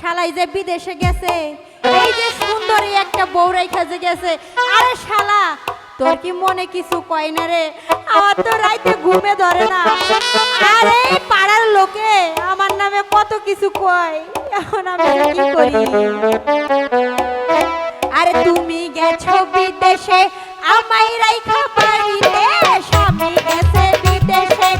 শালাই যে বিদেশে গেছে এই যে সুন্দরী একটা বউ রেখা গেছে আরে শালা তোর কি মনে কিছু কয় না রে? আমার তো রাইতে ঘুমে ধরে না। আরে পাড়ার লোকে আমার নামে কত কিছু কয়? এখন আমি কি করি? আরে, তুমি গেছো বিদেশে, আমায় রাইখা বাড়িতে। স্বামী গেছে বিদেশে